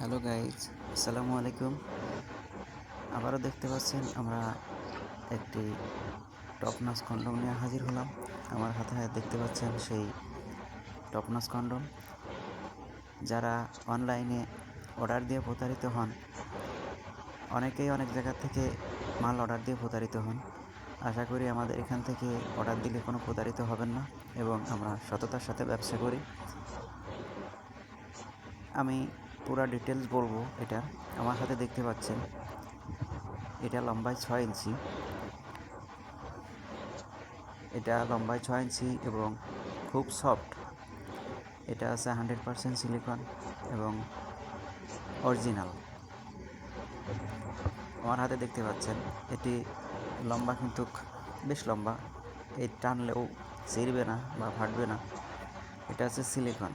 Hello guys, আসসালামু আলাইকুম। আবারও দেখতে পাচ্ছেন আমরা একটি টপনাস কন্ডম নিয়ে হাজির হলাম। আমার হাতে হাতে দেখতে পাচ্ছেন সেই টপনাস কন্ডম। যারা অনলাইনে অর্ডার দিয়ে প্রতারিত হন, অনেকেই অনেক জায়গা থেকে মাল অর্ডার দিয়ে প্রতারিত হন। আশা করি আমাদের এখান থেকে অর্ডার দিলে কোনো প্রতারিত হবেন না এবং আমরা সততার সাথে ব্যবসা করি। আমি পুরো ডিটেলস বলব এটা। আমার হাতে দেখতে পাচ্ছেন। এটা লম্বায় ছয় ইঞ্চি। এটা লম্বায় ছয় ইঞ্চি এবং খুব সফট এটা আছে হান্ড্রেড পারসেন্ট সিলিকন এবং অরিজিনাল আমার হাতে দেখতে পাচ্ছেন, এটি লম্বা কিন্তু বেশ লম্বা। এই টানলেও ছিঁড়বে না বা ফাটবে না। এটা আছে সিলিকন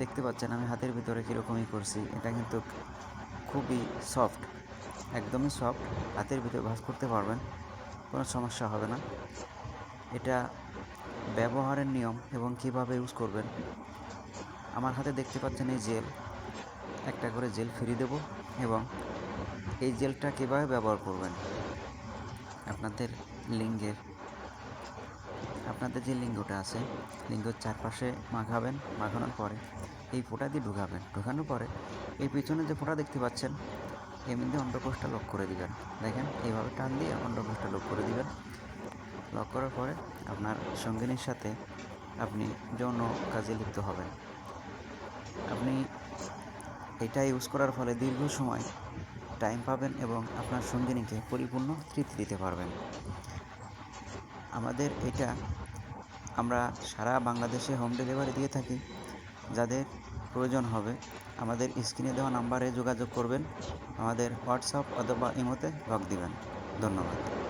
দেখতে পাচ্ছেন আমি হাতের ভিতরে কীরকমই করছি। এটা কিন্তু খুবই সফট একদমই সফট হাতের ভিতরে ভাঁজ করতে পারবেন, কোনো সমস্যা হবে না। এটা ব্যবহারের নিয়ম এবং কীভাবে ইউজ করবেন। আমার হাতে দেখতে পাচ্ছেন এই জেল একটা করে জেল ফিরিয়ে দেব এবং এই জেলটা কীভাবে ব্যবহার করবেন? আপনাদের লিঙ্গের আপনাদের যে লিঙ্গটা আছে, লিঙ্গর চারপাশে মাখাবেন, মাখানোর পরে এই ফোঁটা দিয়ে ঢুকাবেন। ঢুকানোর পরে এই পিছনে যে ফোঁটা দেখতে পাচ্ছেন এমনি দিয়ে অন্ডকোষটা লক করে দিবেন। দেখেন, এইভাবে টান দিয়ে অন্ডকোষটা লক করে দিবেন। লক করার পরে আপনার সঙ্গিনীর সাথে আপনি যৌন কাজে লিপ্ত হবেন। আপনি এটা ইউজ করার ফলে দীর্ঘ সময় টাইম পাবেন এবং আপনার সঙ্গিনীকে পরিপূর্ণ তৃপ্তি দিতে পারবেন। আমাদের এটা আমরা সারা বাংলাদেশে হোম ডেলিভারি দিয়ে থাকি, যাদের প্রয়োজন হবে, আমাদের স্ক্রিনে দেওয়া নাম্বারে যোগাযোগ করবেন, আমাদের হোয়াটসঅ্যাপ অথবা ইমোতে লক দিবেন। ধন্যবাদ।